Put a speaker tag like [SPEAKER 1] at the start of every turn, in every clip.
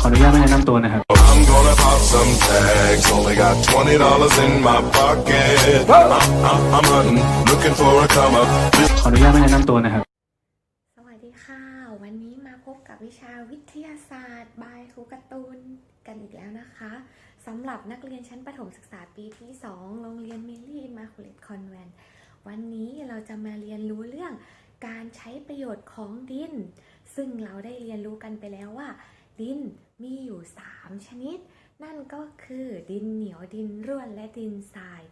[SPEAKER 1] ขออนุญาตไม่แนะนำตัวนะครับ
[SPEAKER 2] I'm gonna pop some tags. Only got twenty dollars in my pocket. I'm, I'm, I'm hunting, looking for a come up. This
[SPEAKER 1] ขออนุญาตไม่แนะนำตัวนะครับ
[SPEAKER 3] สวัสดีค่ะ วันนี้มาพบกับวิชาวิทยาศาสตร์ บายครูการ์ตูนกันอีกแล้วนะคะสำหรับนักเรียนชั้นประถมศึกษาปีที่ 2 โรงเรียนมิลลี่มาคูเลตคอนแวนต์วันนี้เราจะมาเรียนรู้เรื่องการใช้ประโยชน์ของดิน ซึ่งเราได้เรียนรู้กันไปแล้วว่า ดินมีอยู่ 3 ชนิด นั่นก็คือดินเหนียวดินร่วนและดินทราย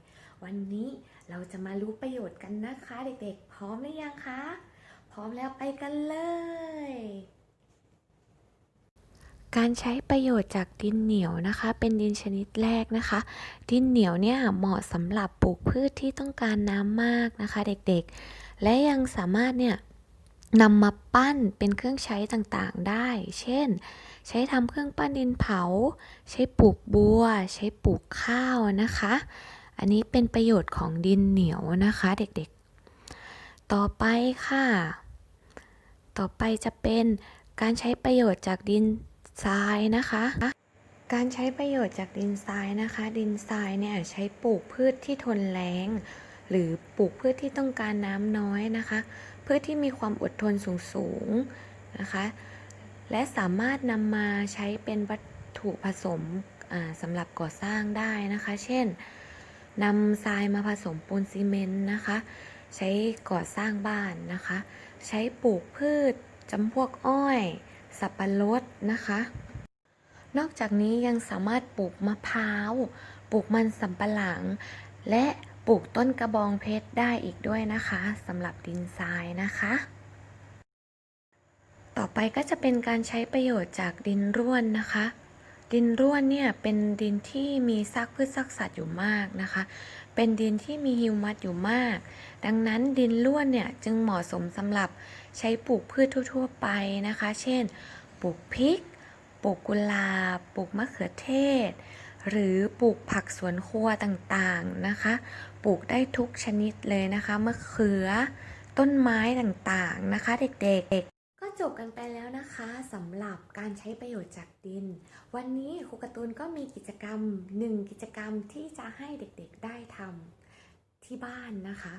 [SPEAKER 3] วันนี้เราจะมารู้ประโยชน์กันนะคะ เด็กๆ พร้อมหรือยังคะ พร้อมแล้วไปกันเลย การใช้ประโยชน์จากดินเหนียวนะคะ เป็นดินชนิดแรกนะคะ ดินเหนียวเนี่ยเหมาะสำหรับปลูกพืชที่ต้องการน้ำมากนะคะ เด็กๆ และยังสามารถเนี่ย นำมาปั้นเป็นเครื่องใช้ต่างๆได้ เช่น ใช้ทำเครื่องปั้นดินเผา ใช้ปลูกบัว ใช้ปลูกข้าวนะคะ อันนี้เป็นประโยชน์ของดินเหนียวนะคะเด็กๆ ต่อไปค่ะ ต่อไปจะเป็นการใช้ประโยชน์จากดินทรายนะคะ การใช้ประโยชน์จากดินทรายนะคะ ดินทรายเนี่ยใช้ปลูกพืชที่ทนแล้ง หรือปลูกพืชที่ต้องการน้ำน้อยนะคะพืชที่มีความอดทนสูงๆนะคะและสามารถนำมาใช้เป็นวัตถุผสมอ่าสำหรับก่อสร้างได้นะคะ เช่นนำทรายมาผสมปูนซีเมนต์นะคะ ใช้ก่อสร้างบ้านนะคะ ใช้ปลูกพืชจำพวกอ้อย สับปะรดนะคะ นอกจากนี้ยังสามารถปลูกมะพร้าว ปลูกมันสำปะหลัง และ ปลูกต้นกระบองเพชรได้อีกด้วยนะคะสำหรับดินทรายนะคะ ต่อไปก็จะเป็นการใช้ประโยชน์จากดินร่วนนะคะ ดินร่วนเนี่ยเป็นดินที่มีซากพืชซากสัตว์อยู่มากนะคะ เป็นดินที่มีฮิวมัสอยู่มาก ดังนั้นดินร่วนเนี่ยจึงเหมาะสมสำหรับใช้ปลูกพืชทั่ว ๆ ไปนะคะ เช่น ปลูกพริก ปลูกกุหลาบ ปลูกมะเขือเทศ หรือปลูกผักสวนครัวต่างๆนะคะ ปลูกได้ทุกชนิดเลยนะคะมะเขือ ต้นไม้ต่างๆนะคะเด็กๆก็จบกันไปแล้วนะคะสำหรับการใช้ประโยชน์จากดิน วันนี้ครูกร์ตูนก็มีกิจกรรมหนึ่งกิจกรรมที่จะให้เด็กๆได้ทำที่บ้านนะคะ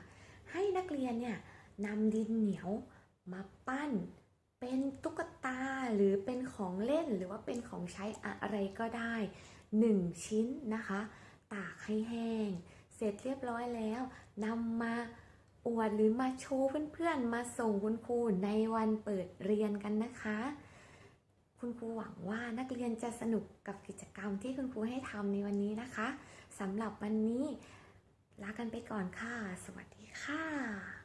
[SPEAKER 3] ให้นักเรียนเนี่ยนำดินเหนียวมาปั้น เป็นตุ๊กตาหรือเป็นของเล่นหรือว่าเป็นของใช้อะไรก็ได้ หนึ่งชิ้นนะคะ ตากให้แห้ง เสร็จเรียบร้อยแล้วนำมาอวดหรือมาโชว์เพื่อนๆ มาส่งคุณครูในวันเปิดเรียนกันนะคะ คุณครูหวังว่านักเรียนจะสนุกกับกิจกรรมที่คุณครูให้ทำในวันนี้นะคะสำหรับวันนี้ลากันไปก่อนค่ะ สวัสดีค่ะ